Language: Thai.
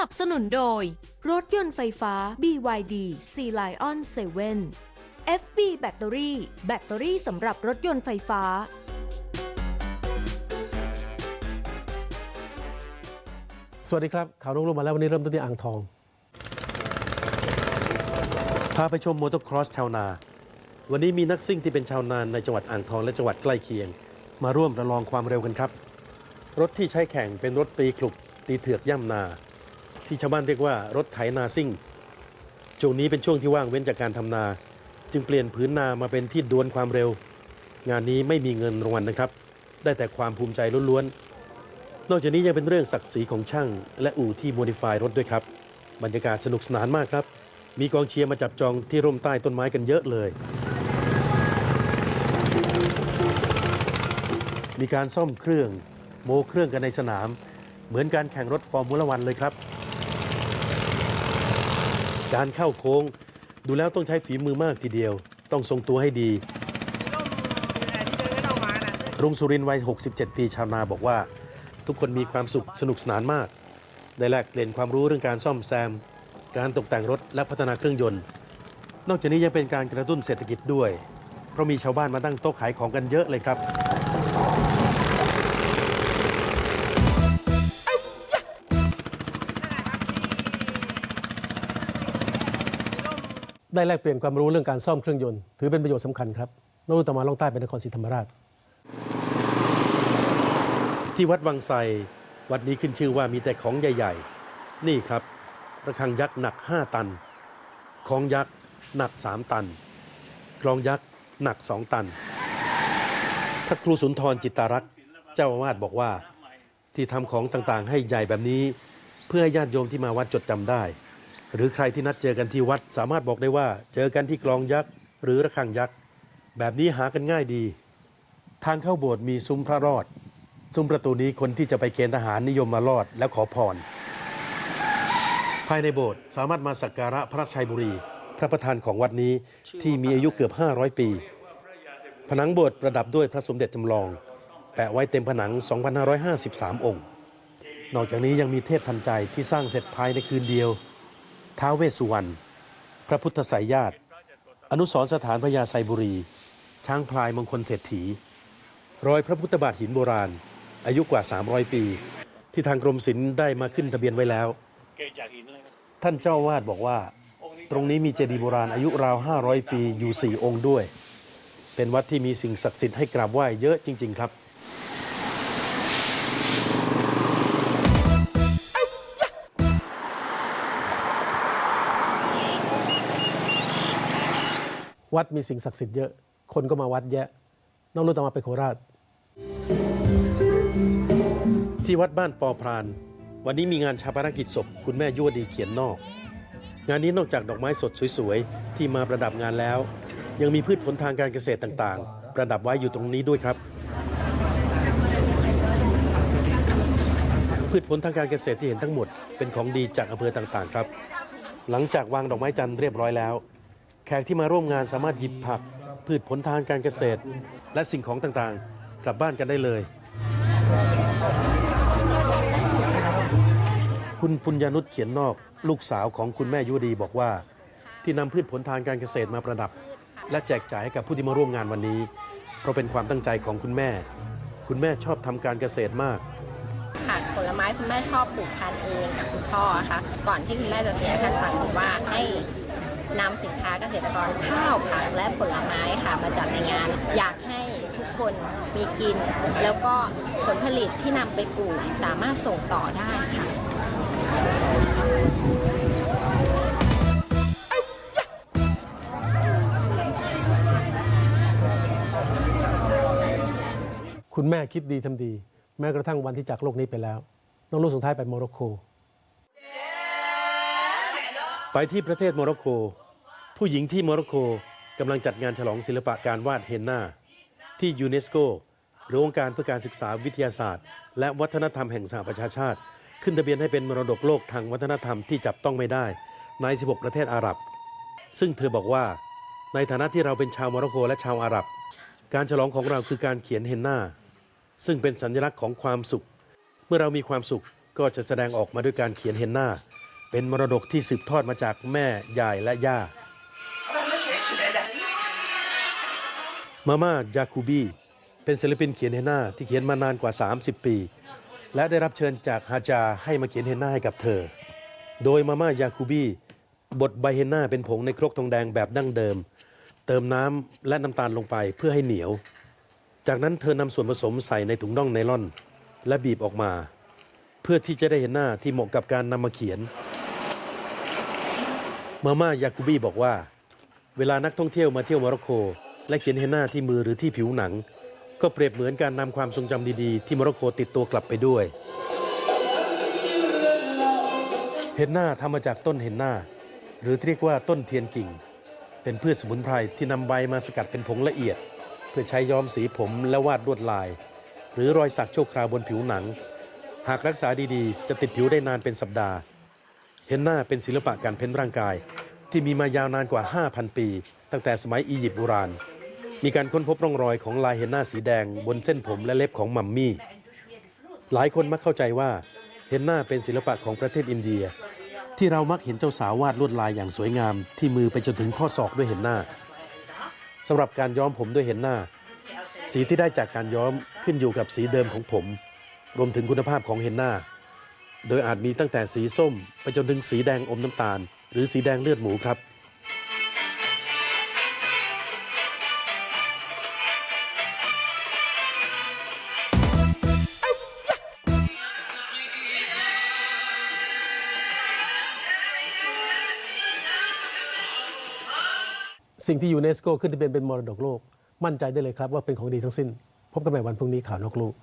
นับสนุนโดย รถยนต์ไฟฟ้า BYD Sea Lion 7 FB แบตเตอรี่ แบตเตอรี่สำหรับรถยนต์ไฟฟ้า สวัสดีครับ ข่าวรุ่งรุ่งมาแล้ววันนี้เริ่มต้นที่อ่างทอง พาไปชมมอเตอร์ครอสชาวนา วันนี้มีนักซิ่งที่เป็นชาวนานในจังหวัดอ่างทองและจังหวัดใกล้เคียง มาร่วมประลองความเร็วกันครับ รถที่ใช้แข่งเป็นรถตีขลุกตีเถือกย่ำนา ที่ชาวบ้านเรียกว่ารถไถนาซิ่ง ช่วงนี้เป็นช่วงที่ว่างเว้นจากการทำนา จึงเปลี่ยนผืนนามาเป็นที่ดวลความเร็ว งานนี้ไม่มีเงินรางวัลนะครับ ได้แต่ความภูมิใจล้วนๆ นอกจากนี้ยังเป็นเรื่องศักดิ์ศรีของช่าง และอู่ที่โมดิฟายรถด้วยครับ บรรยากาศสนุกสนานมากครับ มีกองเชียร์มาจับจองที่ร่มใต้ต้นไม้กันเยอะเลย มีการซ่อมเครื่อง โมเครื่องกันในสนาม เหมือนการแข่งรถฟอร์มูล่าวันเลยครับ การเข้าโค้ง ดูแล้วต้องใช้ฝีมือมากทีเดียว ต้องทรงตัวให้ดีรุ่งสุรินทร์วัย 67 ปีชาวนาบอกว่า ทุกคนมีความสุขสนุกสนานมาก ได้แลกเปลี่ยนความรู้เรื่องการซ่อมแซม การตกแต่งรถและพัฒนาเครื่องยนต์ นอกจากนี้ยังเป็นการกระตุ้นเศรษฐกิจด้วย เพราะมีชาวบ้านมาตั้งโต๊ะขายของกันเยอะเลยครับ ได้แลกเปลี่ยนความรู้เรื่องการซ่อมเครื่องยนต์ ถือเป็นประโยชน์สำคัญครับนรุตมาล่องใต้เป็นนครศรีธรรมราช ที่วัดวังไซวัดนี้ขึ้นชื่อว่ามีแต่ของใหญ่ ๆ นี่ครับ ระฆังยักษ์หนัก 5 ตันของยักษ์หนัก 3 ตันกลองยักษ์หนัก 2 ตันพระครูสุนทรจิตตารักษ์เจ้าอาวาสบอกว่าที่ทำของต่างๆ ให้ใหญ่แบบนี้ เพื่อให้ญาติโยมที่มาวัดจดจำได้ หรือใครที่นัดเจอกันที่วัด สามารถบอกได้ว่า เจอกันที่กลองยักษ์หรือระฆังยักษ์แบบนี้หากันง่ายดี ทางเข้าโบสถ์มีซุ้มพระรอด ซุ้มประตูนี้คนที่จะไปเกณฑ์ทหารนิยมมาลอดแล้วขอพร ภายในโบสถ์สามารถมาสักการะพระชัยบุรี พระประธานของวัดนี้ที่มีอายุเกือบ 500 ปี ผนังโบสถ์ประดับด้วยพระสมเด็จจำลอง แปะไว้เต็มผนัง 2,553 องค์ นอกจากนี้ยังมีเทพทันใจที่สร้างเสร็จภายในคืนเดียว ท้าวเวสสุวรรณ พระพุทธสายญาติ อนุสรสถานพญาไซบุรี ช้างพลายมงคลเศรษฐี รอยพระพุทธบาทหินโบราณ อายุกว่า 300 ปี ที่ทางกรมศิลป์ได้มาขึ้นทะเบียนไว้แล้ว ท่านเจ้าอาวาดบอกว่า ตรงนี้มีเจดีย์โบราณอายุราว 500 ปีอยู่ 4 องค์ด้วย เป็นวัดที่มีสิ่งศักดิ์สิทธิ์ให้กราบไหว้เยอะจริง ๆ ครับ วัดมีสิ่งศักดิ์สิทธิ์เยอะ คนก็มาวัดแยะน้องรุตมาไปโคราช ที่วัดบ้านปอพราน วันนี้มีงานชาปนกิจศพ คุณแม่ยวดีเขียนนอก งานนี้นอกจากดอกไม้สดสวยๆ ที่มาประดับงานแล้ว ยังมีพืชผลทางการเกษตรต่างๆ ประดับไว้อยู่ตรงนี้ด้วยครับ พืชผลทางการเกษตรที่เห็นทั้งหมดเป็นของดีจากอำเภอต่างๆ ครับ หลังจากวางดอกไม้จันทร์เรียบร้อยแล้ว แขกที่มาร่วมงานสามารถหยิบผัก พืชผลทางการเกษตร และสิ่งของต่างๆ กลับบ้านกันได้เลย คุณปุญญานุชเขียนนอกลูกสาวของคุณแม่ยุดีบอกว่า ที่นำพืชผลทางการเกษตรมาประดับ และแจกจ่ายให้กับผู้ที่มาร่วมงานวันนี้ เพราะเป็นความตั้งใจของคุณแม่ คุณแม่ชอบทำการเกษตรมากผักผลไม้คุณแม่ชอบปลูกทานเองกับคุณพ่อค่ะ ก่อนที่คุณแม่จะเสียท่านสั่งบอกว่าให้ นำสินค้าเกษตรกรข้าวผักและผลไม้ค่ะมาจัดในงาน อยากให้ทุกคนมีกิน แล้วก็ผลผลิตที่นำไปปลูกสามารถส่งต่อได้ค่ะคุณแม่คิดดีทำดี แม้กระทั่งวันที่จากโลกนี้ไปแล้ว น้องรุ่สุดท้ายไปโมร็อกโก ไปที่ประเทศโมร็อกโก ผู้หญิงที่โมร็อกโกกำลังจัดงานฉลองศิลปะการวาดเฮนนาที่ยูเนสโกหรือองค์การเพื่อการศึกษาวิทยาศาสตร์ และวัฒนธรรมแห่งสหประชาชาติ ขึ้นทะเบียนให้เป็นมรดกโลกทางวัฒนธรรมที่จับต้องไม่ได้ใน 16 ประเทศอาหรับ ซึ่งเธอบอกว่า ในฐานะที่เราเป็นชาวโมร็อกโกและชาวอาหรับ การฉลองของเราคือการเขียนเฮนนาซึ่งเป็นสัญลักษณ์ของความสุข เมื่อเรามีความสุขก็จะแสดงออกมาด้วยการเขียนเฮนนาเป็นมรดกที่สืบทอดมาจากแม่ยายและย่า มาม่ายาคูบีเป็นศิลปินเขียนเฮนนาที่เขียนมานานกว่า 30 ปี และได้รับเชิญจากฮาจาให้มาเขียนเฮนนาให้กับเธอ โดยมาม่ายาคูบีบดใบเฮนนาเป็นผงในครกทองแดงแบบดั้งเดิม เติมน้ำและน้ำตาลลงไปเพื่อให้เหนียว จากนั้นเธอนำส่วนผสมใส่ในถุงน่องไนล่อน และบีบออกมา เพื่อที่จะได้เห็นหน้าที่เหมาะกับการนำมาเขียนมาม่ายาคูบีบอกว่า เวลานักท่องเที่ยวมาเที่ยวโมร็อกโก และเขียนเฮนนาที่มือหรือที่ผิวหนัง ก็เปรียบเหมือนการนำความทรงจำดีๆ ที่โมร็อกโกติดตัวกลับไปด้วย เฮนนาทำมาจากต้นเฮนนาหรือเรียกว่าต้นเทียนกิ่ง เป็นพืชสมุนไพรที่นำใบมาสกัดเป็นผงละเอียด เพื่อใช้ย้อมสีผมและวาดลวดลาย หรือรอยสักโชคราวบนผิวหนัง หากรักษาดีๆ จะติดผิวได้นานเป็นสัปดาห์ เฮนนาเป็นศิลปะการเพ้นร่างกาย ที่มีมายาวนานกว่า 5,000 ปี ตั้งแต่สมัยอียิปต์โบราณ มีการค้นพบร่องรอยของลายเฮนนาสีแดงบนเส้นผมและเล็บของมัมมี่ หลายคนมักเข้าใจว่าเฮนนาเป็นศิลปะของประเทศอินเดีย ที่เรามักเห็นเจ้าสาววาดลวดลายอย่างสวยงาม ที่มือไปจนถึงข้อศอกด้วยเฮนนาสำหรับการย้อมผมด้วยเฮนนาสีที่ได้จากการย้อมขึ้นอยู่กับสีเดิมของผม รวมถึงคุณภาพของเฮนนาโดยอาจมีตั้งแต่สีส้ม ไปจนถึงสีแดงอมน้ำตาล หรือสีแดงเลือดหมูครับ สิ่งที่ยูเนสโกขึ้นทะเบียนเป็นมรดกโลกมั่นใจได้เลยครับว่าเป็นของดีทั้งสิ้นพบกันใหม่วันพรุ่งนี้ข่าวนอกลูก